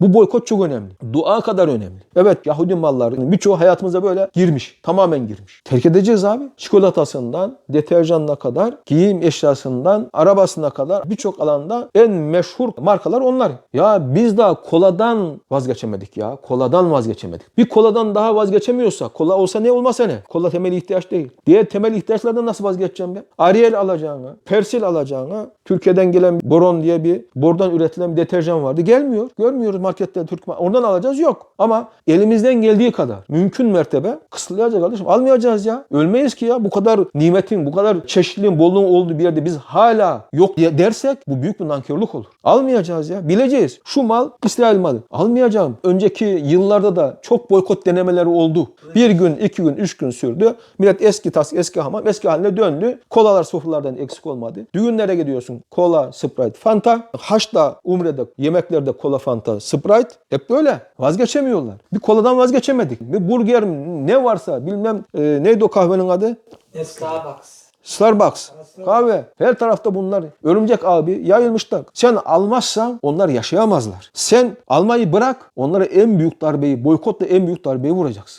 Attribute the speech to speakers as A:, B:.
A: Bu boykot çok önemli. Dua kadar önemli. Evet Yahudi malları birçoğu hayatımıza böyle girmiş. Tamamen girmiş. Terk edeceğiz abi. Çikolatasından, deterjanına kadar, giyim eşyasından, arabasına kadar birçok alanda en meşhur markalar onlar. Ya biz daha koladan vazgeçemedik ya. Koladan vazgeçemedik. Bir koladan daha vazgeçemiyorsa, kola olsa ne olmasa ne? Kola temel ihtiyaç değil. Diğer temel ihtiyaçlardan nasıl vazgeçeceğim ben? Ariel alacağına, Persil alacağına, Türkiye'den gelen Boron diye bir bordan üretilen bir deterjan vardı. Gelmiyor. Görmüyoruz markette Türk Oradan alacağız yok. Ama elimizden geldiği kadar mümkün mertebe kısıtlayacağız kardeşim. Almayacağız ya. Ölmeyiz ki ya. Bu kadar nimetin, bu kadar çeşitliliğin, bolluğun olduğu bir yerde biz hala yok diye dersek bu büyük bir nankörlük olur. Almayacağız ya. Bileceğiz. Şu mal İsrail malı. Almayacağım. Önceki yıllarda da çok boykot denemeleri oldu. Bir gün, iki gün, üç gün sürdü. Millet eski tas, eski hamam, eski haline döndü. Kolalar sofralardan eksik olmadı. Düğünlere gidiyorsun. Kola, Sprite, Fanta. Haçta, Umre'de, yemeklerde kola, Fanta, Sprite. Hep böyle. Vazgeçemiyorlar. Bir koladan vazgeçemedik. Bir burger ne varsa bilmem e, neydi o kahvenin adı?
B: Starbucks.
A: Starbucks, kahve. Her tarafta bunlar. Örümcek abi yayılmışlar. Sen almazsan onlar yaşayamazlar. Sen almayı bırak onlara en büyük darbeyi, boykotla en büyük darbeyi vuracaksın.